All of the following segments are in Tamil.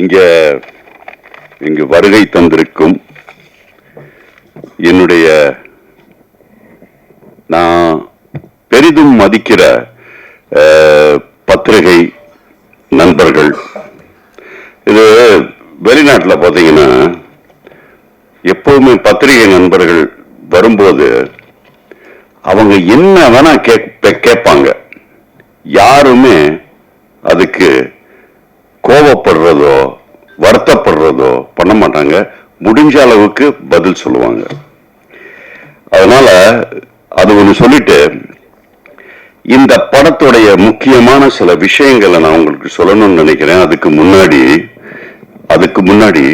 இங்கே இங்கு வருகை தந்திருக்கும் என்னுடைய நான் பெரிதும் மதிக்கிற பத்திரிகை நண்பர்கள். இது வெளிநாட்டில் பார்த்தீங்கன்னா எப்போவுமே பத்திரிகை நண்பர்கள் வரும்போது அவங்க என்ன வேணா கேட்பாங்க. யாருமே அதுக்கு கோபப்படுறதோ வருத்தப்படுறதோ பண்ண மாட்டாங்க. முடிஞ்ச அளவுக்கு பதில் சொல்லுவாங்க. அதனால அது ஒன்று சொல்லிட்டு இந்த படத்துடைய முக்கியமான சில விஷயங்களை நான் உங்களுக்கு சொல்லணும்னு நினைக்கிறேன். அதுக்கு முன்னாடி அதுக்கு முன்னாடி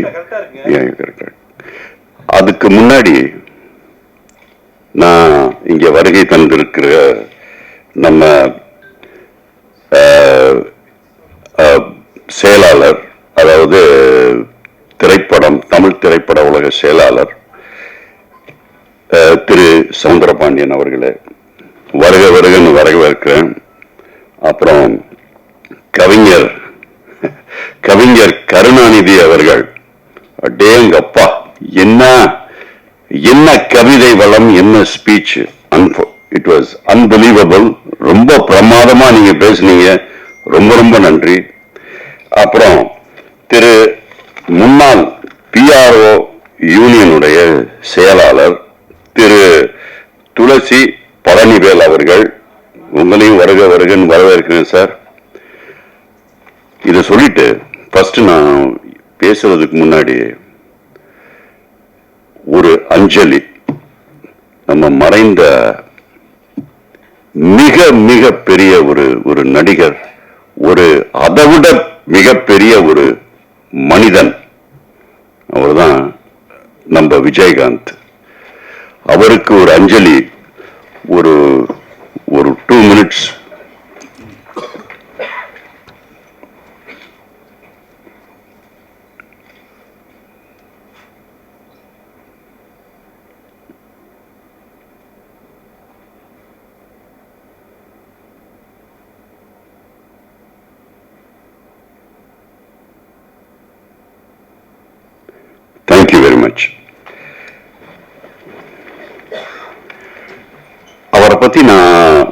அதுக்கு முன்னாடி நான் இங்க வருகை தந்திருக்கிற நம்ம அஹ், அஹ், செயலாளர் அதாவது திரைப்படம் தமிழ் திரைப்பட உலக செயலாளர் திரு சவுந்தரபாண்டியன் அவர்களே. வருக வருகன்னு வரவேற்கிறேன். அப்புறம் கவிஞர் கவிஞர் கருணாநிதி அவர்கள். அடேங்கப்பா என்ன என்ன கவிதை வளம் என்ன ஸ்பீச் இட் வாஸ் அன்பிலீவபிள் ரொம்ப பிரமாதமா நீங்க பேசுனீங்க. ரொம்ப ரொம்ப நன்றி. அப்புறம் திரு முன்னாள் பிஆர்ஓ யூனியனுடைய செயலாளர் திரு துளசி பழனிவேல் அவர்கள். உங்களையும் வருக வருகன்னு வரவேற்கிறேன் சார் இதை சொல்லிட்டு ஃபர்ஸ்ட் நான் பேசுறதுக்கு முன்னாடி ஒரு அஞ்சலி நம்ம மறைந்த மிக மிக பெரிய ஒரு ஒரு நடிகர் ஒரு அதைவிட மிகப்பெரிய ஒரு மனிதன். அவர்தான் நம்ம விஜயகாந்த். அவருக்கு ஒரு அஞ்சலி ஒரு ஒரு two minutes thank you very much அவரை பத்தி நான்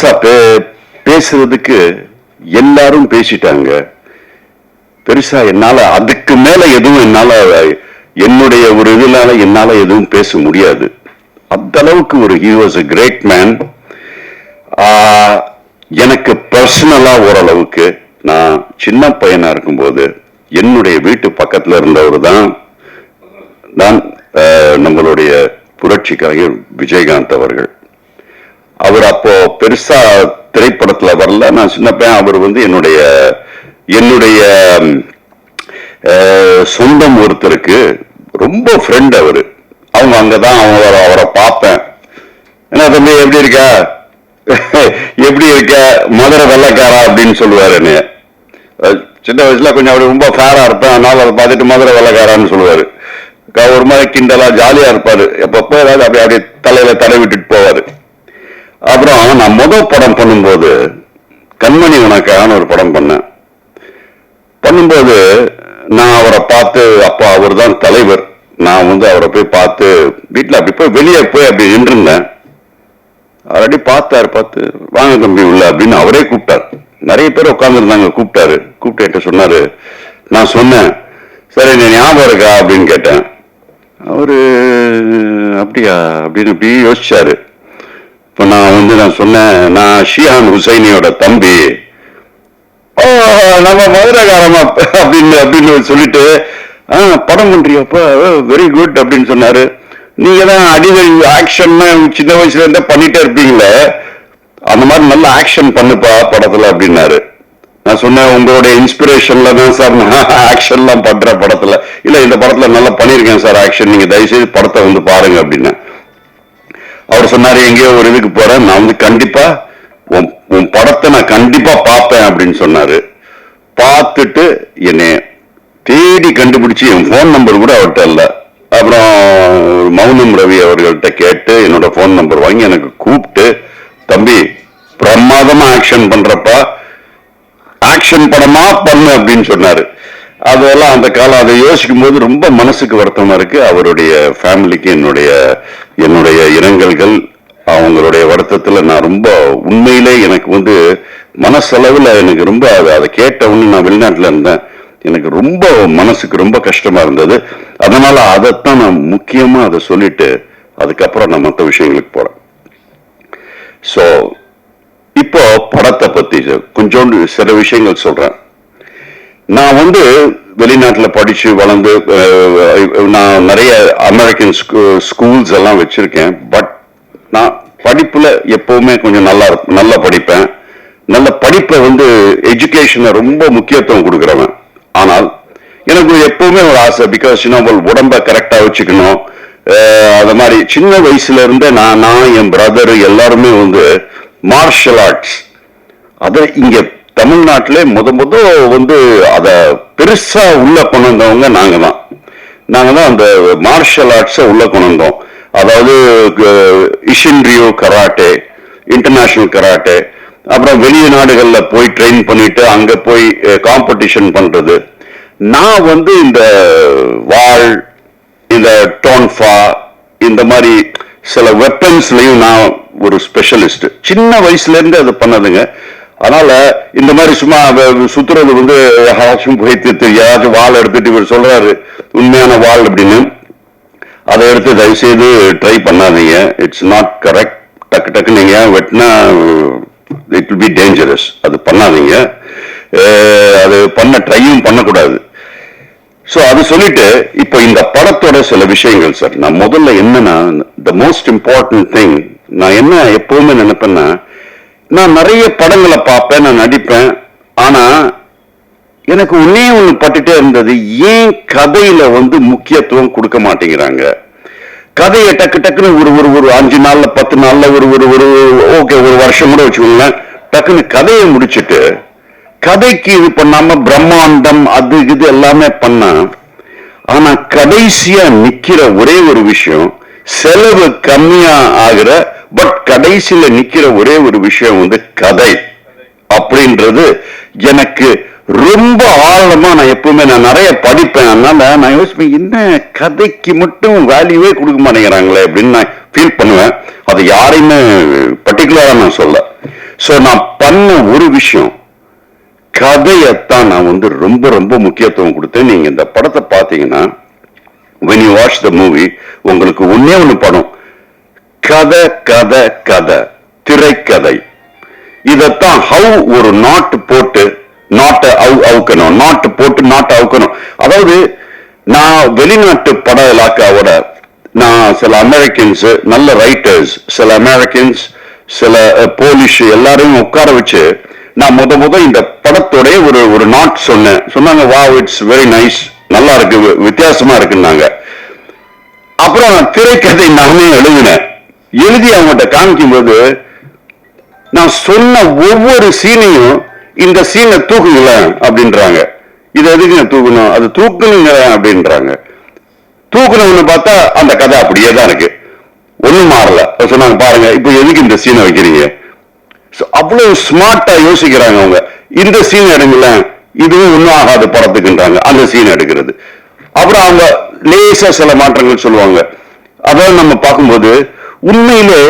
பெருசா பே பேசுறதுக்கு எல்லாரும் பேசிட்டாங்க. பெருசா என்னால அதுக்கு மேல எதுவும் என்னால என்னுடைய ஒரு இதனால என்னால எதுவும் பேச முடியாது. அந்த அளவுக்கு ஒரு he was a great man எனக்கு பர்சனலா ஓரளவுக்கு நான் சின்ன பையனா இருக்கும்போது என்னுடைய வீட்டு பக்கத்துல இருந்தவர் தான் தான் நம்மளுடைய புரட்சி கலைஞர் விஜயகாந்த் அவர்கள். அவர் அப்போ பெருசா திரைப்படத்துல வரல. நான் சின்ன பையன் அவர் வந்து என்னுடைய என்னுடைய சொந்தம் ஒருத்தருக்கு ரொம்ப ஃப்ரெண்ட் அவர். அவங்க அங்கதான் அவங்க அவரை பார்ப்பேன் என்ன தம்பி எப்படி இருக்க? எப்படி இருக்க? மதுரை வெள்ளக்காரா அப்படின்னு சொல்லுவாரு என்னைய. சின்ன வயசுல கொஞ்சம் அப்படி ரொம்ப ஃபேரா இருப்பேன். அதனால அதை பார்த்துட்டு மதுரை வெள்ளக்காரான்னு சொல்லுவாரு. ஒரு மாதிரி கிண்டலா ஜாலியா இருப்பாரு. எப்பப்போ ஏதாவது அப்படி அப்படியே தலையில தடை விட்டுட்டு போவாரு. அப்புறம் நான் முதல் படம் பண்ணும்போது கண்மணி உனக்கான ஒரு படம் பண்ணேன். பண்ணும்போது நான் அவரை பார்த்து அப்பா அவர் தான் தலைவர். நான் வந்து அவரை போய் பார்த்து வீட்டில் அப்படி போய் வெளியே போய் அப்படி நின்றுருந்தேன். ஆல்ரெடி பார்த்தார் பார்த்து வாங்க தம்பி உள்ள அப்படின்னு அவரே கூப்பிட்டார். நிறைய பேர் உட்காந்துருந்தாங்க கூப்பிட்டாரு. கூப்பிட்டு என்கிட்ட சொன்னாரு நான் சொன்னேன். சரி நீ ஞாபகம் இருக்கா? அப்படின்னு கேட்டேன். அவரு அப்படியா? அப்படின்னு இப்படி யோசிச்சாரு. இப்போ நான் வந்து நான் சொன்னேன் நான் ஷியான் ஹுசைனியோட தம்பி. ஓ நம்ம மதுரகாரமா அப்படின்னு அப்படின்னு சொல்லிட்டு ஆ படம் பண்றியப்பா? வெரி குட் அப்படின்னு சொன்னாரு. நீங்க தான் அடிவரி ஆக்ஷன் சின்ன வயசுல இருந்தே பண்ணிட்டே இருப்பீங்களே. அந்த மாதிரி நல்ல ஆக்ஷன் பண்ணுப்பா படத்துல அப்படின்னாரு. நான் சொன்னேன் உங்களுடைய இன்ஸ்பிரேஷன்ல தான் சார் நான் ஆக்ஷன்லாம் பண்ற படத்துல. இல்ல இந்த படத்துல நல்லா பண்ணியிருக்கேன் சார் ஆக்ஷன் நீங்க தயவுசெய்து படத்தை வந்து பாருங்க அப்படின்னு அவர் சொன்னாரு எங்கேயோ ஒரு இதுக்கு போறேன். நான் வந்து கண்டிப்பா உன் உன் படத்தை நான் கண்டிப்பா பார்ப்பேன் அப்படின்னு சொன்னாரு. பார்த்துட்டு என்னை தேடி கண்டுபிடிச்சு என் ஃபோன் நம்பர் கூட அவர்கிட்ட இல்ல. அப்புறம் மௌனம் ரவி அவர்கள்ட்ட கேட்டு என்னோட ஃபோன் நம்பர் வாங்கி எனக்கு கூப்பிட்டு தம்பி பிரமாதமா ஆக்ஷன் பண்றப்பா. ஆக்ஷன் படமா பண்ணு அப்படின்னு சொன்னாரு. அதெல்லாம் அந்த காலம் அதை யோசிக்கும் போது ரொம்ப மனசுக்கு வருத்தமா இருக்கு. அவருடைய ஃபேமிலிக்கு என்னுடைய என்னுடைய இரங்கல்கள் அவங்களுடைய வருத்தத்துல நான் ரொம்ப உண்மையிலே எனக்கு வந்து மனசளவில் எனக்கு ரொம்ப அதை அதை கேட்ட நான் வெளிநாட்டுல இருந்தேன். எனக்கு ரொம்ப மனசுக்கு ரொம்ப கஷ்டமா இருந்தது. அதனால அதைத்தான் நான் முக்கியமா அதை சொல்லிட்டு அதுக்கப்புறம் நான் மற்ற விஷயங்களுக்கு போறேன். சோ இப்போ படத்தை பத்தி கொஞ்சோண்டு சில விஷயங்கள் சொல்றேன். நான் வந்து வெளிநாட்டில் படித்து வளர்ந்து நான் நிறைய அமெரிக்கன் ஸ்கூல்ஸ் எல்லாம் வச்சுருக்கேன். பட் நான் படிப்பில் எப்போவுமே கொஞ்சம் நல்லா நல்லா படிப்பேன். நல்ல படிப்பை வந்து எஜுகேஷனை ரொம்ப முக்கியத்துவம் கொடுக்குறவன். ஆனால் எனக்கு எப்பவுமே ஒரு ஆசை பிகாஸ் நம்ம உடம்ப கரெக்டாக வச்சுக்கணும். அது மாதிரி சின்ன வயசுல இருந்தே நான் நான் என் பிரதர் எல்லாருமே வந்து மார்ஷல் ஆர்ட்ஸ் அதை இங்கே தமிழ்நாட்டிலே முத முத வந்து அதை பெருசா உள்ள கொண்டு வந்தவங்க நாங்க தான் நாங்க தான் அந்த மார்ஷல் ஆர்ட்ஸை உள்ள கொண்டு வந்தோம். அதாவது இஷின்ரியோ கராட்டே இன்டர்நேஷனல் கராட்டே அப்புறம் வெளிய நாடுகளில் போய் ட்ரெயின் பண்ணிட்டு அங்க போய் காம்படிஷன் பண்றது. நான் வந்து இந்த வாழ் இந்த டோன்ஃபா இந்த மாதிரி சில வெப்பன்ஸ்லையும் நான் ஒரு ஸ்பெஷலிஸ்ட் சின்ன வயசுல இருந்து அது பண்ணதுங்க. அதனால இந்த மாதிரி சும்மா சுத்துறது வந்து யாராச்சும் போய் யாராச்சும் வால் எடுத்துட்டு இவர் சொல்றாரு உண்மையான வால் அப்படின்னு. அதை எடுத்து தயவு செய்து ட்ரை பண்ணாதீங்க. இட்ஸ் நாட் கரெக்ட் டக்கு டக்கு நீங்க வெட்டினா இட் வில் பி டேஞ்சரஸ் அது பண்ணாதீங்க. அது பண்ண ட்ரையும் பண்ணக்கூடாது. ஸோ அது சொல்லிட்டு இப்போ இந்த படத்தோட சில விஷயங்கள் சார் நான் முதல்ல என்னன்னா த மோஸ்ட் இம்பார்ட்டன்ட் திங் நான் என்ன எப்பவுமே நினைப்பேன்னா நான் நிறைய படங்களை பார்ப்பேன் நான் நடிப்பேன். ஆனா எனக்கு ஒன்னே ஒண்ணு பட்டுட்டே இருந்தது ஏன் கதையில வந்து முக்கியத்துவம் கொடுக்க மாட்டேங்கிறாங்க? கதையை டக்கு டக்குன்னு ஒரு ஒரு ஒரு அஞ்சு நாள்ல பத்து நாள்ல ஒரு ஒரு ஒரு ஓகே ஒரு வருஷம் கூட வச்சுக்கோங்களேன். டக்குன்னு கதையை முடிச்சிட்டு கதைக்கு இது பண்ணாம பிரம்மாண்டம் அது இது எல்லாமே பண்ணா ஆனா கடைசியா நிக்கிற ஒரே ஒரு விஷயம் செலவு கம்மியா ஆகிற பட் கடைசியில நிக்கிற ஒரே ஒரு விஷயம் வந்து கதை. அப்படின்றது எனக்கு ரொம்ப ஆழமா நான் எப்பவுமே நான் நிறைய படிப்பேன். அதனால நான் யோசிப்பேன் என்ன கதைக்கு மட்டும் வேல்யூவே கொடுக்க மாட்டேங்கிறாங்களே அப்படின்னு நான் ஃபீல் பண்ணுவேன். அது யாரையுமே பர்டிகுலரா நான் சொல்ல. சோ நான் பண்ண ஒரு விஷயம் கதையத்தான் நான் வந்து ரொம்ப ரொம்ப முக்கியத்துவம் கொடுத்தேன். நீங்க இந்த படத்தை பார்த்தீங்கன்னா when you watch the movie உங்களுக்கு ஒன்னே ஒன்று படம். கதை கதை கதை திரைக்கதை. இதத்தான் ஹவு ஒரு நாட்டு போட்டு நாட்டை அவு அவுக்கணும். நாட்டு போட்டு நாட்டை அவுக்கணும். அதாவது நான் வெளிநாட்டு பட இலாக்காவோட நான் சில அமெரிக்கன்ஸ் நல்ல ரைட்டர்ஸ் சில அமெரிக்கன்ஸ் சில அஹ், எல்லாரையும் உட்கார வச்சு நான் முத முத இந்த படத்தோடைய ஒரு ஒரு நாட் சொன்னேன். சொன்னாங்க வா இட்ஸ் வெரி நைஸ் நல்லா இருக்கு வித்தியாசமா இருக்குன்னாங்க. அப்புறம் திரைக்கதை நானே எழுதினேன். எழுதி அவங்ககிட்ட காமிக்கும்போது நான் சொன்ன ஒவ்வொரு சீனையும் இந்த சீனை தூக்குங்களேன் அப்படின்றாங்க. இதை எதுக்கு நான் தூக்கணும்? அது தூக்கணுங்க அப்படின்றாங்க. தூக்கணும்னு பார்த்தா அந்த கதை அப்படியே தான் இருக்கு. ஒண்ணும் மாறல. சொன்னாங்க பாருங்க இப்போ எதுக்கு இந்த சீனை வைக்கிறீங்க? அவ்வளவு ஸ்மார்ட்டா யோசிக்கிறாங்க அவங்க. இந்த சீன் எடுங்களேன். இதுவும் ஒன்றும் ஆகாது படத்துக்குன்றாங்க. அந்த சீன் எடுக்கிறது. அப்புறம் அவங்க லேசா சில மாற்றங்கள் சொல்லுவாங்க. அதான் நம்ம பார்க்கும்போது உண்மையிலே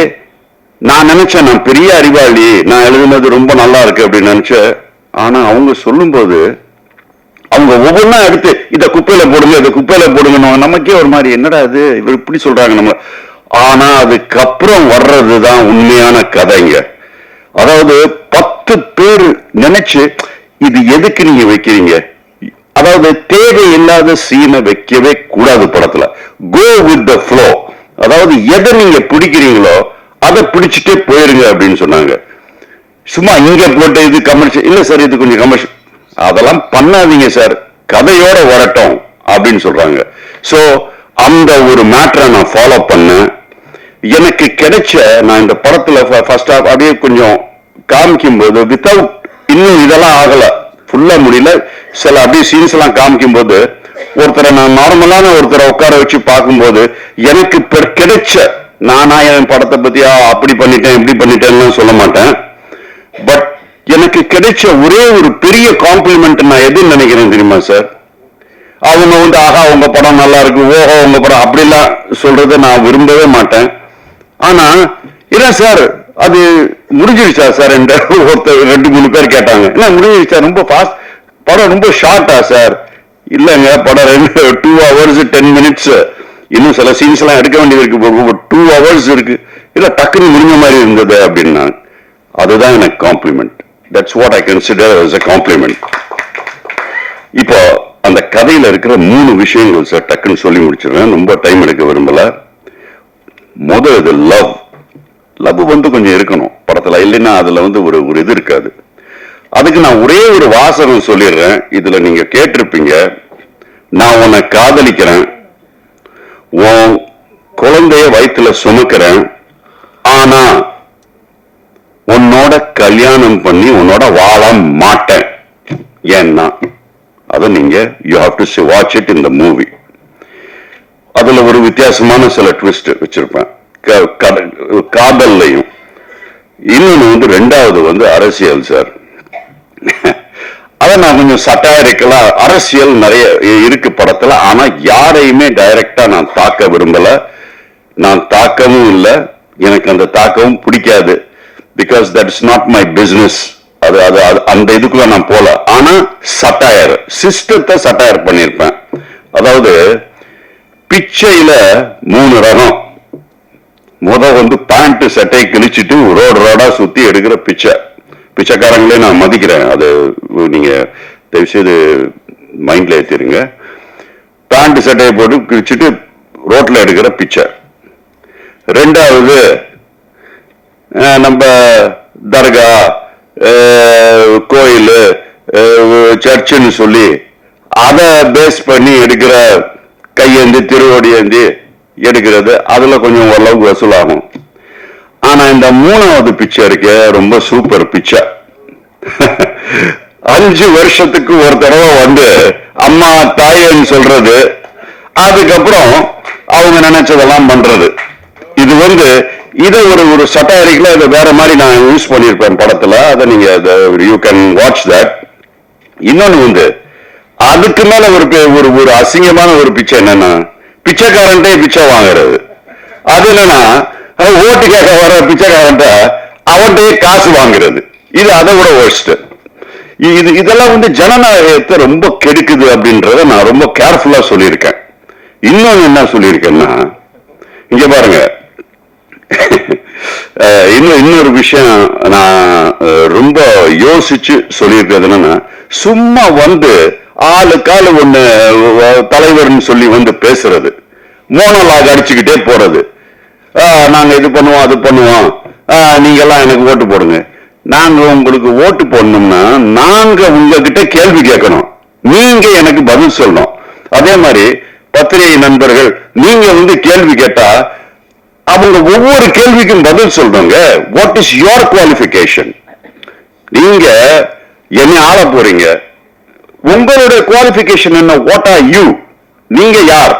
நான் நினைச்சேன் நான் பெரிய அறிவாளி நான் எழுதுனது ரொம்ப நல்லா இருக்கு அப்படின்னு நினைச்சேன். ஆனா அவங்க சொல்லும்போது அவங்க ஒவ்வொன்றா எடுத்து இதை குப்பையில போடுங்க இதை குப்பையில போடுங்க நமக்கே ஒரு மாதிரி என்னடா இது? இவர் இப்படி சொல்றாங்க நம்ம. ஆனா அதுக்கப்புறம் வர்றதுதான் உண்மையான கதைங்க. அதாவது பத்து பேர் நினைச்சு இது எதுக்கு நீங்க வைக்கிறீங்க? அதாவது தேவையில்லாத சீனை வைக்கவே கூடாது படத்துல. கோ வித் த ஃப்ளோ அதாவது எதை நீங்க பிடிக்கிறீங்களோ அதை பிடிச்சிட்டே போயிருங்க அப்படின்னு சொன்னாங்க. சும்மா இங்க போட்டு இது கமர்ஷியல் இல்ல சார் இது கொஞ்சம் கமர்ஷியல் அதெல்லாம் பண்ணாதீங்க சார் கதையோட வரட்டும் அப்படின்னு சொல்றாங்க. சோ அந்த ஒரு மேட்டரை நான் ஃபாலோ பண்ணேன். எனக்கு கிடைச்ச நான் இந்த படத்துல ஃபர்ஸ்ட் ஹாஃப் அப்படியே கொஞ்சம் காமிக்கும் போது வித்தவுட் இன்னும் இதெல்லாம் ஆகல. ஃபுல்லா முடியல. சில அப்படியே சீன்ஸ் எல்லாம் காமிக்கும் போது ஒருத்தரை நான் நார்மலான ஒருத்தரை உட்கார வச்சு பார்க்கும்போது எனக்கு இப்ப கிடைச்ச நானா என் படத்தை பத்தியா அப்படி பண்ணிட்டேன் இப்படி பண்ணிட்டேன்னு சொல்ல மாட்டேன். பட் எனக்கு கிடைச்ச ஒரே ஒரு பெரிய காம்ப்ளிமெண்ட் நான் எதுன்னு நினைக்கிறேன் தெரியுமா சார் அவங்க வந்து ஆஹா உங்க படம் நல்லா இருக்கு ஓஹோ உங்க படம் அப்படிலாம் சொல்றதை நான் விரும்பவே மாட்டேன். ஆனா இல்ல சார் அது முடிஞ்சிருச்சா சார் என்ற ஒருத்தர் ரெண்டு மூணு பேர் கேட்டாங்க. இல்ல முடிஞ்சிருச்சா? ரொம்ப ஃபாஸ்ட் படம் ரொம்ப ஷார்ட்டா சார் இல்லங்க படம் ரெண்டு டூ ஹவர்ஸ் டென் மினிட்ஸ் இன்னும் சில சீன்ஸ் எல்லாம் எடுக்க வேண்டியது இருக்கு. டூ ஹவர்ஸ் இருக்கு. இல்லை டக்குன்னு முடிஞ்ச மாதிரி இருந்தது அப்படின்னா அதுதான் எனக்கு compliment that's what I consider as a compliment இப்போ அந்த கதையில இருக்கிற மூணு விஷயங்கள் சார் டக்குன்னு சொல்லி முடிச்சிருவேன் ரொம்ப டைம் எடுக்க விரும்பல. முதல் இது லவ் லவ் வந்து கொஞ்சம் இருக்கணும். படத்துல இல்லைன்னா அதுல வந்து ஒரு ஒரு இது இருக்காது. அதுக்கு நான் ஒரே ஒரு வாசகம் சொல்லிடுறேன். இதுல நீங்க கேட்டிருப்பீங்க. நான் உன்னை காதலிக்கிறேன். உன் குழந்தைய வயிற்றுல சுமக்கிறேன். ஆனா உன்னோட கல்யாணம் பண்ணி உன்னோட வாழ மாட்டேன். ஏன்னா அதை நீங்க you have to watch it in the movie அதுல ஒரு வித்தியாசமான சில ட்விஸ்ட் வச்சிருப்பேன். க- காதல்லையும். இன்னொன்று வந்து ரெண்டாவது வந்து அரசியல் சார் அதை நான் கொஞ்சம் சட்டாயிருக்கலாம் அரசியல் நிறைய இருக்கு படத்துல ஆனா யாரையுமே டைரக்டா நான் தாக்க விரும்பல. நான் தாக்கவும் இல்லை. எனக்கு அந்த தாக்கவும் பிடிக்காது. Because that is not my business அது அது அது- அந்த இதுக்குள்ள நான் போல. ஆனா சட்டாயர் சிஸ்டத்தை சட்டாயர் பண்ணியிருப்பேன். அதாவது பிச்சையில மூணு ரகம். முத வந்து பேண்ட் சட்டையை கிழிச்சிட்டு ரோடு ரோடா சுத்தி எடுக்கிற பிச்சை. பிச்சைக்காரங்களே நான் மதிக்கிறேன். அது நீங்க தயவுசெய்து மைண்ட்ல ஏற்றிருங்க பேண்ட் சட்டையை போட்டு கிழிச்சிட்டு ரோட்ல எடுக்கிற பிச்சை. ரெண்டாவது நம்ம தர்கா கோயில் சர்ச்சுன்னு சொல்லி அதை பேஸ் பண்ணி எடுக்கிற கையேந்தி திருவடியேந்தி எடுக்கிறது. அதுல கொஞ்சம் ஓரளவுக்கு வசூலாகும். ஆனா இந்த மூணாவது பிச்சை இருக்க ரொம்ப சூப்பர் பிச்சை. அஞ்சு வருஷத்துக்கு ஒரு தடவை வந்து அம்மா தாயன்னு சொல்றது அதுக்கப்புறம் அவங்க நினைச்சதெல்லாம் பண்றது. இது வந்து இதை ஒரு ஒரு சட்டாரிக்கல இதை வேற மாதிரி நான் யூஸ் பண்ணியிருப்பேன் படத்துல. அதை நீங்க யூ கேன் வாட்ச் தட் இன்னொன்னு வந்து அதுக்கு மேல ஒரு ஒரு ஒரு அசிங்கமான ஒரு பிச்சை என்னன்னா பிச்சைக்காரன்ட்டே பிச்சை வாங்குறது. அது என்னன்னா ஓட்டு கேட்க வர பிச்சைக்காரன் அவன்கிட்டயே காசு வாங்குறது. இது அதை விட worst. இது இதெல்லாம் வந்து ஜனநாயகத்தை ரொம்ப கெடுக்குது அப்படின்றத நான் ரொம்ப கேர்ஃபுல்லா சொல்லியிருக்கேன். இன்னொன்று என்ன சொல்லியிருக்கேன்னா இங்க பாருங்க. இன்னும் இன்னொரு விஷயம் நான் ரொம்ப யோசிச்சு சொல்லியிருக்கிறது என்னன்னா சும்மா வந்து ஆளுக்காலு ஒண்ணு ஒன்று தலைவர்னு சொல்லி வந்து பேசுறது. மோனலாக அடிச்சுக்கிட்டே போறது. நாங்கள் இது பண்ணுவோம் அது பண்ணுவோம். நீங்கள்லாம் எல்லாம் எனக்கு ஓட்டு போடுங்க. நாங்கள் உங்களுக்கு ஓட்டு போடணும்னா நாங்கள் உங்ககிட்ட கேள்வி கேட்கணும். நீங்கள் எனக்கு பதில் சொல்லணும். அதே மாதிரி பத்திரிகை நண்பர்கள் நீங்க வந்து கேள்வி கேட்டா அவங்க ஒவ்வொரு கேள்விக்கும் பதில் சொல்றாங்க வாட் இஸ் யோர் குவாலிஃபிகேஷன் நீங்க என்ன ஆள போறீங்க. உங்களுடைய குவாலிஃபிகேஷன் என்ன? வாட் ஆர் யூ நீங்க யார்?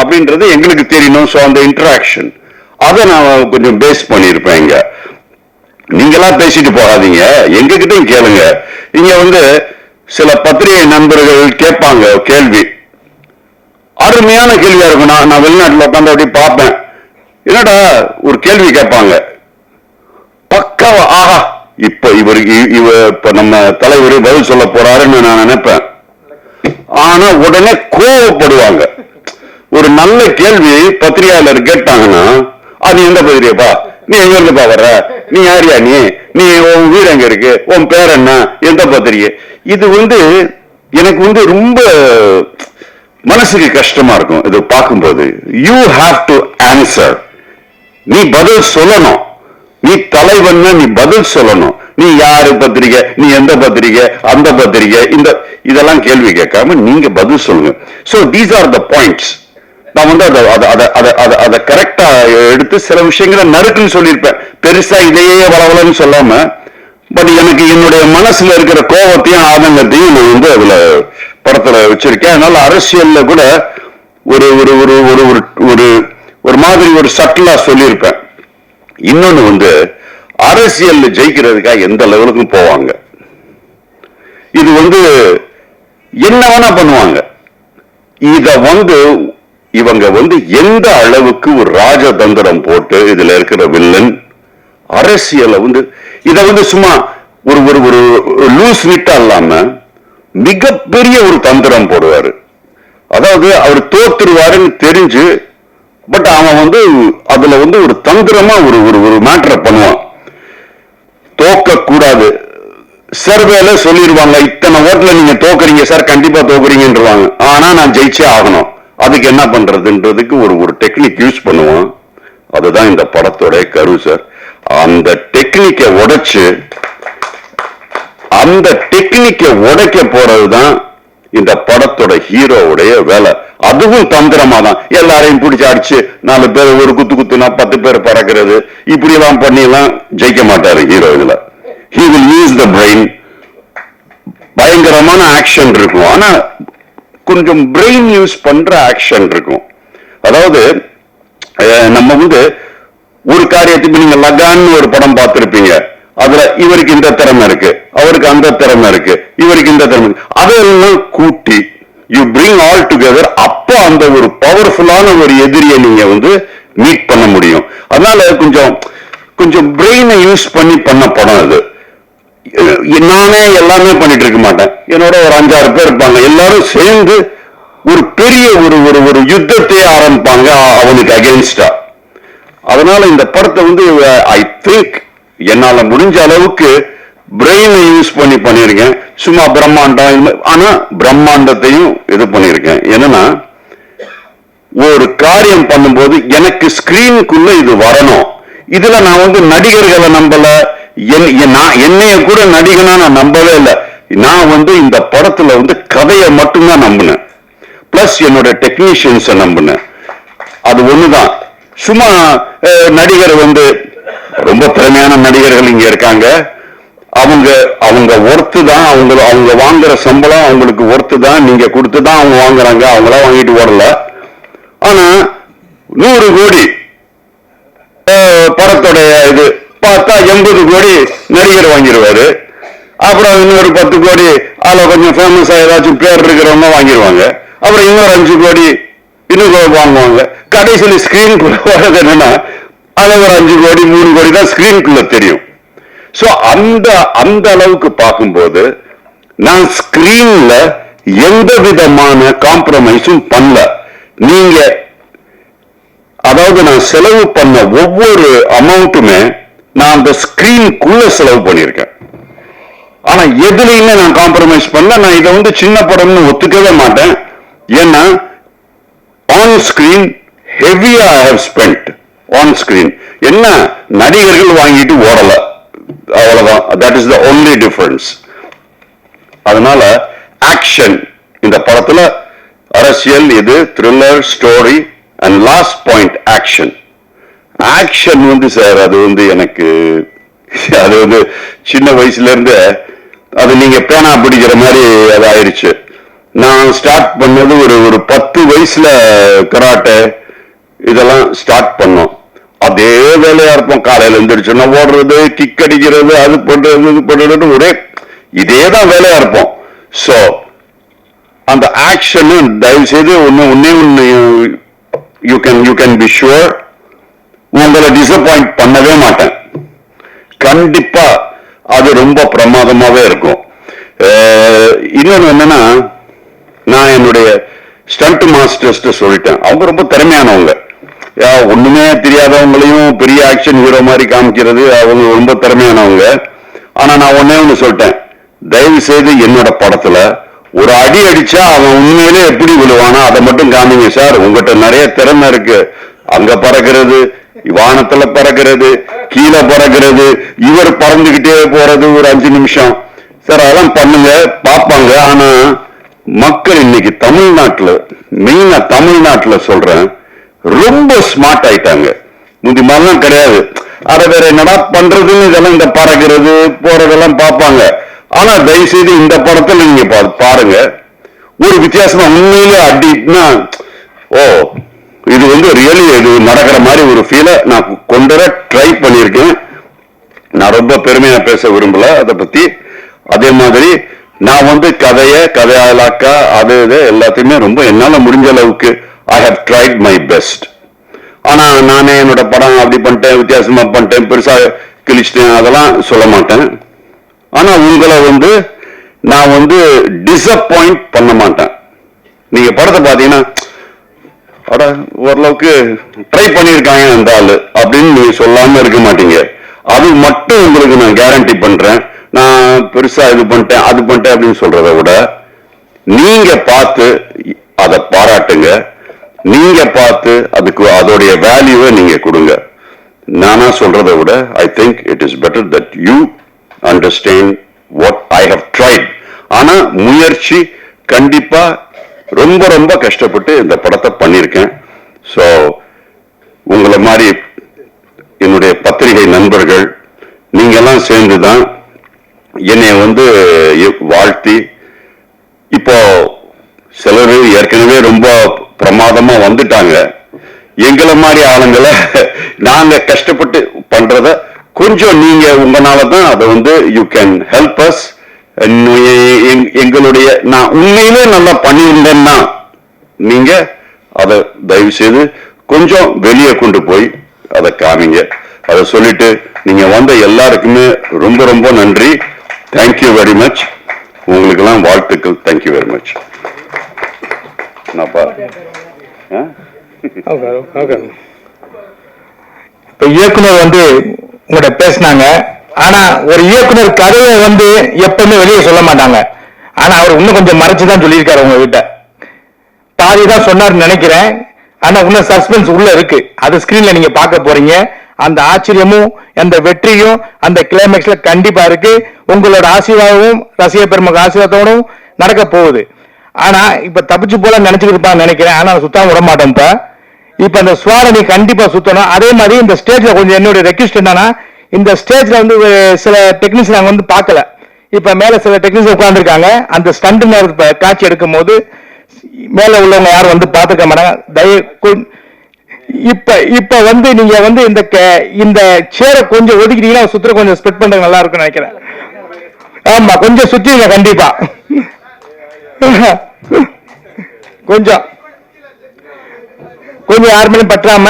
அப்படின்றது எங்களுக்கு தெரியணும். ஸோ அந்த இன்டராக்ஷன் அதை நான் கொஞ்சம் பேஸ் பண்ணியிருப்பேன் இங்க. நீங்களா பேசிட்டு போகாதீங்க. எங்ககிட்டயும் கேளுங்க. இங்க வந்து சில பத்திரிகை நண்பர்கள் கேட்பாங்க கேள்வி. அருமையான கேள்வியா இருக்கும். நான் நான் வெளிநாட்டில் உட்காந்து அப்படி பார்ப்பேன். என்னடா ஒரு கேள்வி கேட்பாங்க. பக்காவா ஆஹா இப்ப இவர் இவ இப்ப நம்ம தலைவர் பதில் சொல்ல போறாருன்னு நான் நினைப்பேன். ஆனா உடனே கோவப்படுவாங்க. ஒரு நல்ல கேள்வி பத்திரிகையாளர் கேட்டாங்கன்னா அது எந்த பகுதியப்பா நீ எங்க இருந்துப்பா வர்ற? நீ யாரியா நீ? நீ உன் வீடு எங்க இருக்கு? உன் பேர் என்ன? எந்த பத்திரிகை இது வந்து எனக்கு வந்து ரொம்ப மனசுக்கு கஷ்டமா இருக்கும் இது பார்க்கும்போது. யூ ஹாவ் டு ஆன்சர் நீ பதில் சொல்லணும். நீ தலைவன் நீ பதில் சொல்லணும். நீ யாரு பத்திரிகை நீ எந்த பத்திரிகை அந்த பத்திரிகை இந்த இதெல்லாம் கேள்வி கேட்காம நீங்க பதில் சொல்லுங்க. So these are the points நான் வந்து அதை அதை அதை அதை அதை அதை கரெக்டா எடுத்து சில விஷயங்களை நறுக்குன்னு சொல்லியிருப்பேன். பெருசா இதையே வளவலன்னு சொல்லாம பட் எனக்கு என்னுடைய மனசுல இருக்கிற கோபத்தையும் ஆதங்கத்தையும் நான் வந்து அதுல படத்துல வச்சிருக்கேன். அதனால அரசியல்ல கூட ஒரு ஒரு ஒரு ஒரு ஒரு ஒரு ஒரு மாதிரி ஒரு சட்டிலா சொல்லியிருப்பேன். இன்னொன்னு வந்து அரசியல்ல ஜெயிக்கிறதுக்காக எந்த லெவலுக்கும் போவாங்க. இது வந்து என்ன வேணா பண்ணுவாங்க. இத வந்து இவங்க வந்து எந்த அளவுக்கு ஒரு ராஜதந்திரம் போட்டு இதுல இருக்கிற வில்லன் அரசியலை வந்து இத வந்து சும்மா ஒரு ஒரு ஒரு லூஸ் நிட்டா இல்லாம மிகப்பெரிய ஒரு தந்திரம் போடுவாரு. அதாவது அவர் தோத்துருவாருன்னு தெரிஞ்சு பட் அவன் வந்து அதுல வந்து ஒரு தந்திரமா ஒரு ஒரு ஒரு மேட்டரை பண்ணுவான். தோக்க கூடாது சர்வேல சொல்லிடுவாங்க இத்தனை ஓட்டுல நீங்க தோக்குறீங்க சார் கண்டிப்பா தோக்குறீங்கன்றவாங்க. ஆனா நான் ஜெயிச்சே ஆகணும். அதுக்கு என்ன பண்றதுன்றதுக்கு ஒரு ஒரு டெக்னிக் யூஸ் பண்ணுவான். அதுதான் இந்த படத்தோட கரு சார் அந்த டெக்னிக்கை உடைச்சு அந்த டெக்னிக்கை உடைக்க போறதுதான் இந்த படத்தோட ஹீரோவுடைய வேலை. அதுவும் தந்திரமா தான் எல்லாரையும் பிடிச்சி அடிச்சு நாலு பேர் ஒரு குத்து குத்துனா பத்து பேர் பறக்கிறது. இப்படி எல்லாம் பண்ணி எல்லாம் ஜெயிக்க மாட்டாரு ஹீரோ இதுல he will use the brain பயங்கரமான ஆக்ஷன் இருக்கும். ஆனா கொஞ்சம் பிரெயின் யூஸ் பண்ற ஆக்ஷன் இருக்கும். அதாவது நம்ம வந்து ஒரு காரியத்துக்கு நீங்க லகான்னு ஒரு படம் பார்த்திருப்பீங்க. அதுல இவருக்கு இந்த திறமை இருக்கு அவருக்கு அந்த திறமை இருக்கு இவருக்கு இந்த திறமை இருக்கு. அதெல்லாம் கூட்டி யூ பிரிங் ஆல் டுகெதர் அப்போ அந்த ஒரு பவர்ஃபுல்லான ஒரு எதிரியை நீங்க வந்து மீட் பண்ண முடியும். அதனால கொஞ்சம் கொஞ்சம் பிரெயினை யூஸ் பண்ணி பண்ண படம் அது. நானே எல்லாமே பண்ணிட்டு இருக்க மாட்டேன். என்னோட ஒரு அஞ்சாறு பேர் இருப்பாங்க. எல்லாரும் சேர்ந்து ஒரு பெரிய ஒரு ஒரு ஒரு யுத்தத்தையே ஆரம்பிப்பாங்க அவனுக்கு அகேன்ஸ்டா அதனால இந்த படத்தை வந்து ஐ திங்க் என்னால முடிஞ்ச அளவுக்கு பிரெயினை யூஸ் பண்ணி பண்ணியிருக்கேன். சும்மா பிரம்மாண்டம் ஆனா பிரம்மாண்டத்தையும் இது பண்ணியிருக்கேன். என்னன்னா ஒரு காரியம் பண்ணும்போது எனக்கு ஸ்கிரீனுக்குள்ள இது வரணும். இதுல நான் வந்து நடிகர்களை நம்பல நான் என்னைய கூட நடிகனா நான் நம்பவே இல்லை. நான் வந்து இந்த படத்துல வந்து கதையை மட்டும்தான் நம்பினேன். பிளஸ் என்னோட டெக்னீஷியன்ஸை நம்பினேன். அது ஒண்ணுதான். சும்மா நடிகர் வந்து ரொம்ப திறமையான நடிகர்கள் இங்க இருக்காங்க. அவங்க அவங்க ஒர்த்து தான் அவங்க அவங்க வாங்குற சம்பளம் அவங்களுக்கு ஒர்த்து தான். நீங்க கொடுத்து தான் அவங்க வாங்குறாங்க. அவங்களா வாங்கிட்டு ஓடல. ஆனா நூறு கோடி படத்துடைய படத்தோடைய இது பார்த்தா எண்பது கோடி நடிகர் வாங்கிடுவாரு அப்புறம் இன்னொரு பத்து கோடி அதுல கொஞ்சம் ஃபேமஸா ஏதாச்சும் பேர் இருக்கிறவங்க வாங்கிடுவாங்க அப்புறம் இன்னொரு அஞ்சு கோடி இன்னும் வாங்குவாங்க. கடைசியில் ஸ்கிரீன்குள்ள வர்றது என்னன்னா அதில் ஒரு அஞ்சு கோடி மூணு கோடி தான் ஸ்கிரீன்குள்ள தெரியும். சோ அந்த அந்த அளவுக்கு பார்க்கும்போது நான் ஸ்கிரீன்ல எந்த விதமான காம்ப்ரமைஸும் பண்ணல. நீங்க அதாவது நான் செலவு பண்ண ஒவ்வொரு அமௌண்ட்டுமே நான் அந்த ஸ்கிரீனுக்குள்ள செலவு பண்ணியிருக்கேன். ஆனா எதுலையுமே நான் காம்ப்ரமைஸ் பண்ணல. நான் இதை வந்து சின்ன படம்னு ஒத்துக்கவே மாட்டேன். ஏன்னா ஆன் ஸ்கிரீன் ஹெவியா ஹவ் ஸ்பெண்ட் ஆன் ஸ்கிரீன் என்ன? நடிகர்கள் வாங்கிட்டு ஓடல. அவ்வளவுதான். That is the only difference அதனால ஆக்ஷன் இந்த படத்துல அரசியல் இது thriller story and last point action action வந்து சார் அது வந்து எனக்கு அது வந்து சின்ன வயசுல இருந்து அது நீங்க பேனா பிடிக்கிற மாதிரி அது ஆயிடுச்சு நான் ஸ்டார்ட் பண்ணது ஒரு ஒரு பத்து வயசுல கராட்டை இதெல்லாம் ஸ்டார்ட் பண்ணோம். அதே வேலையா இருப்போம். காலையில எழுந்திரிச்சோன்னா ஓடுறது கிக் அடிக்கிறது அது பண்றது இது பண்றது ஒரே இதே தான் வேலையா இருப்போம். சோ அந்த ஆக்ஷன் தயவு செய்து ஒன்னு ஒன்னே ஒன்னு you can you can be sure உங்களை டிசப்பாயிண்ட் பண்ணவே மாட்டேன். கண்டிப்பா அது ரொம்ப பிரமாதமாவே இருக்கும். இன்னொன்று என்னன்னா நான் என்னுடைய ஸ்டண்ட் மாஸ்டர்ஸ்ட்டு சொல்லிட்டேன். அவங்க ரொம்ப திறமையானவங்க. ஒண்ணுமே தெரியாதவங்களையும் பெரிய ஆக்ஷன் ஹீரோ மாதிரி காமிக்கிறது அவங்க ரொம்ப திறமையானவங்க. ஆனா நான் ஒன்னே ஒன்று சொல்லிட்டேன். தயவு செய்து என்னோட படத்துல ஒரு அடி அடிச்சா அவன் உண்மையிலே எப்படி விழுவானா அதை மட்டும் காமிங்க சார். உங்ககிட்ட நிறைய திறமை இருக்கு. அங்க பறக்கிறது வானத்துல பறக்கிறது கீழே பறக்கிறது இவர் பறந்துகிட்டே போறது ஒரு அஞ்சு நிமிஷம். சார் அதெல்லாம் பண்ணுங்க பார்ப்பாங்க. ஆனா மக்கள் இன்னைக்கு தமிழ்நாட்டுல மெயினா தமிழ்நாட்டுல சொல்றேன் ரொம்ப ஸ்மார்ட் ஆயிட்டாங்க. முந்தி மாதிரிலாம் கிடையாது. அதை வேற என்னடா பண்றதுன்னு இதெல்லாம் இந்த பறக்கிறது போறதெல்லாம் பார்ப்பாங்க. ஆனா தயவு செய்து இந்த படத்துல நீங்க பா- பாருங்க. ஒரு வித்தியாசமா உண்மையிலே அப்படின்னா ஓ இது வந்து ரியலி இது நடக்கிற மாதிரி ஒரு ஃபீலை நான் கொண்டு வர ட்ரை பண்ணியிருக்கேன். நான் ரொம்ப பெருமையாக பேச விரும்பல அதை பற்றி அதே மாதிரி நான் வந்து கதையை கதையாளாக்கா அது இது எல்லாத்தையுமே ரொம்ப என்னால் முடிஞ்ச அளவுக்கு I have tried my best ஆனால் நானே என்னோட படம் அப்படி பண்ணிட்டேன் வித்தியாசமாக பண்ணிட்டேன் பெருசாக கிழிச்சிட்டேன் அதெல்லாம் சொல்ல மாட்டேன். ஆனால் உங்களை வந்து நான் வந்து டிசப்பாயிண்ட் பண்ண மாட்டேன். நீங்கள் படத்தை பார்த்தீங்கன்னா அட ஓரளவுக்கு ட்ரை பண்ணியிருக்காங்க அந்த ஆள். அப்படின்னு நீங்க சொல்லாம இருக்க மாட்டீங்க. அது மட்டும் உங்களுக்கு நான் கேரண்டி பண்றேன். நான் பெருசா இது பண்ணிட்டேன் அது பண்ணிட்டேன் அப்படின்னு சொல்றதை விட நீங்க பார்த்து அதை பாராட்டுங்க. நீங்க பார்த்து அதுக்கு அதோடைய வேல்யூவை நீங்க கொடுங்க. நானா சொல்றதை விட I think it is better that you understand what I have tried ஆனா முயற்சி கண்டிப்பா ரொம்ப ரொம்ப கஷ்டப்பட்டு இந்த படத்தை பண்ணியிருக்கேன். ஸோ உங்களை மாதிரி என்னுடைய பத்திரிகை நண்பர்கள் நீங்கெல்லாம் சேர்ந்து தான் என்னை வந்து வாழ்த்தி இப்போ சிலர் ஏற்கனவே ரொம்ப பிரமாதமா வந்துட்டாங்க. எங்களை மாதிரி ஆளுங்களை நாங்க கஷ்டப்பட்டு பண்றத கொஞ்சம் நீங்க உங்களால தான் அதை வந்து யூ கேன் ஹெல்ப் அஸ் எங்களுடைய நான் உண்மையிலே நல்லா பண்ணியிருந்தேன்னா நீங்க அதை தயவு செய்து கொஞ்சம் வெளியே கொண்டு போய் அதை காமிங்க. அதை சொல்லிட்டு நீங்க வந்த எல்லாருக்குமே ரொம்ப ரொம்ப நன்றி. தேங்க்யூ வெரி மச் உங்களுக்கெல்லாம் வாழ்த்துக்கள். தேங்க்யூ வெரி மச் இப்ப இயக்குனர் வந்து உங்கள்ட்ட பேசினாங்க. ஆனா ஒரு இயக்குனர் கதையை வந்து எப்பவுமே வெளியே சொல்ல மாட்டாங்க. ஆனா அவர் இன்னும் கொஞ்சம் மறைச்சுதான் சொல்லியிருக்காரு உங்க கிட்ட பாதி தான் சொன்னார்னு நினைக்கிறேன். ஆனா இன்னும் சஸ்பென்ஸ் உள்ள இருக்கு. அது ஸ்கிரீன்ல நீங்க பார்க்க போறீங்க. அந்த ஆச்சரியமும் அந்த வெற்றியும் அந்த கிளைமேக்ஸ்ல கண்டிப்பா இருக்கு. உங்களோட ஆசீர்வாதமும் ரசிக பெருமக்கு ஆசீர்வாதத்தோடும் நடக்க போகுது. ஆனா இப்ப தப்பிச்சு போல நினைச்சுக்கிட்டு இருப்பான்னு நினைக்கிறேன். ஆனா சுத்தாம விட மாட்டோம் இப்ப. இப்ப அந்த ஸ்வாரை நீ கண்டிப்பா சுத்தணும். அதே மாதிரி இந்த ஸ்டேஜ்ல கொஞ்சம் என்னுடைய ரெக்வஸ்ட் என்னன்னா இந்த ஸ்டேஜ்ல வந்து ஒரு சில டெக்னீஷியன் நாங்கள் வந்து பார்க்கல. இப்ப மேல சில டெக்னீஷியன் உட்காந்துருக்காங்க அந்த ஸ்டண்ட் காட்சி எடுக்கும் போது மேல உள்ளவங்க யாரும் வந்து பார்த்துக்க மாட்டாங்க. தயவு கொ- இப்ப இப்ப வந்து நீங்க வந்து இந்த க- இந்த சேரை கொஞ்சம் ஒதுக்கிட்டீங்கன்னா சுத்துற கொஞ்சம் ஸ்பெட் பண்றது நல்லா இருக்கும்னு நினைக்கிறேன். ஆமா கொஞ்சம் சுத்திங்க கண்டிப்பா. கொஞ்சம். கொஞ்சம் யார் மேலும் பற்றாம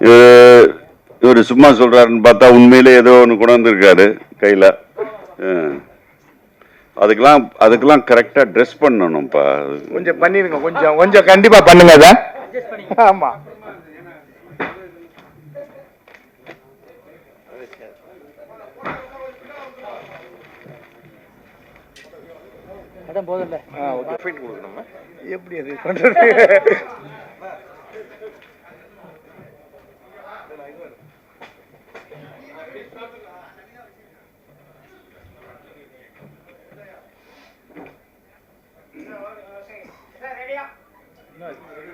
இவரு- இவரு சும்மா சொல்றாருன்னு பார்த்தா உண்மையிலே ஏதோ ஒன்று கொண்டாந்துருக்காரு கையில. அதுக்கெல்லாம் அதுக்கெல்லாம் கரெக்டா ட்ரெஸ் பண்ணணும்ப்பா. கொஞ்சம் பண்ணிருங்க கொஞ்சம் கொஞ்சம் கண்டிப்பா பண்ணுங்க அத ஆமா ஆ, okay. எப்படி அது பண்றது?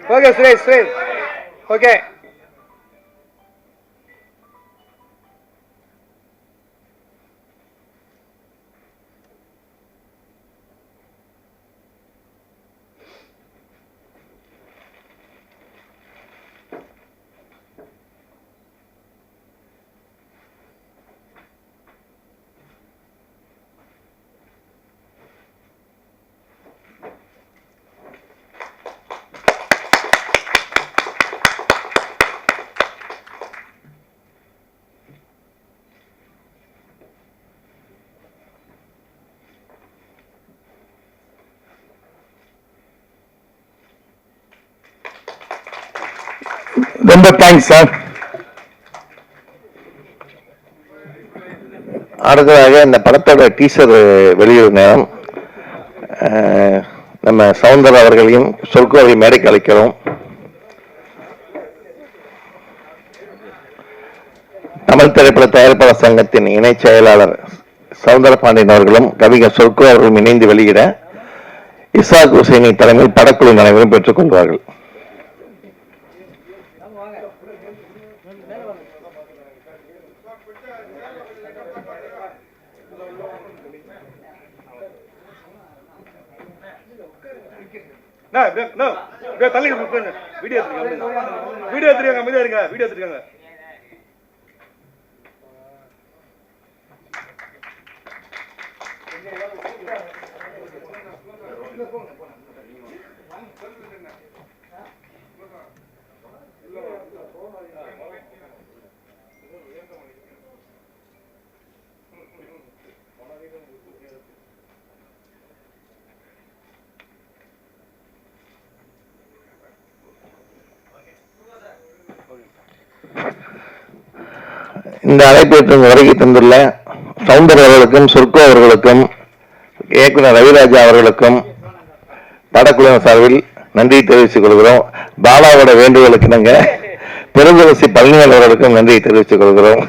ஓகே சுரேஷ் சுரேஷ் ஓகே ரொம்ப தேங்க்ஸ் சார் அடுத்ததாக இந்த படத்தோட டீசர் வெளியிடும் நேரம் நம்ம சவுந்தர் அவர்களையும் சொர்க்கு அவர்கள் மேடைக்கு அழைக்கிறோம். தமிழ் திரைப்பட தயாரிப்பாளர் சங்கத்தின் இணைச் செயலாளர் சவுந்தர பாண்டியன் அவர்களும் கவிஞர் சொர்க்கு அவர்களும் இணைந்து வெளியிட இசாக் ஹுசைனி தலைமையில் படக்குழு அனைவரும் பெற்றுக் கொள்வார்கள். தள்ளி உட்காருங்க. வீடியோ எடுத்துருக்காங்க வீடியோ எடுத்துருக்காங்க அமைதியா இருங்க. வீடியோ எடுத்துருக்காங்க இந்த அழைப்பேற்று வருகை தந்துள்ள சவுந்தர் அவர்களுக்கும் சொர்க்கோ அவர்களுக்கும் இயக்குனர் ரவிராஜா அவர்களுக்கும் படக்குழுவின் சார்பில் நன்றியை தெரிவித்துக் கொள்கிறோம். பாலாவோட வேண்டுகோளுக்கு இணங்க பெருந்துளசி பழனிவேல் அவர்களுக்கும் நன்றியை தெரிவித்துக் கொள்கிறோம்.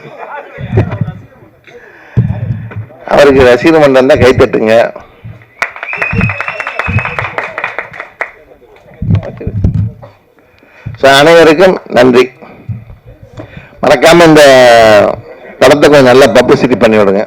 அவருக்கு ரசிகர் மன்றம் தான் கைத்தட்டுங்க அனைவருக்கும் நன்றி. மறக்காம இந்த படத்தை கொஞ்சம் நல்லா பப்ளிசிட்டி பண்ணி விடுங்க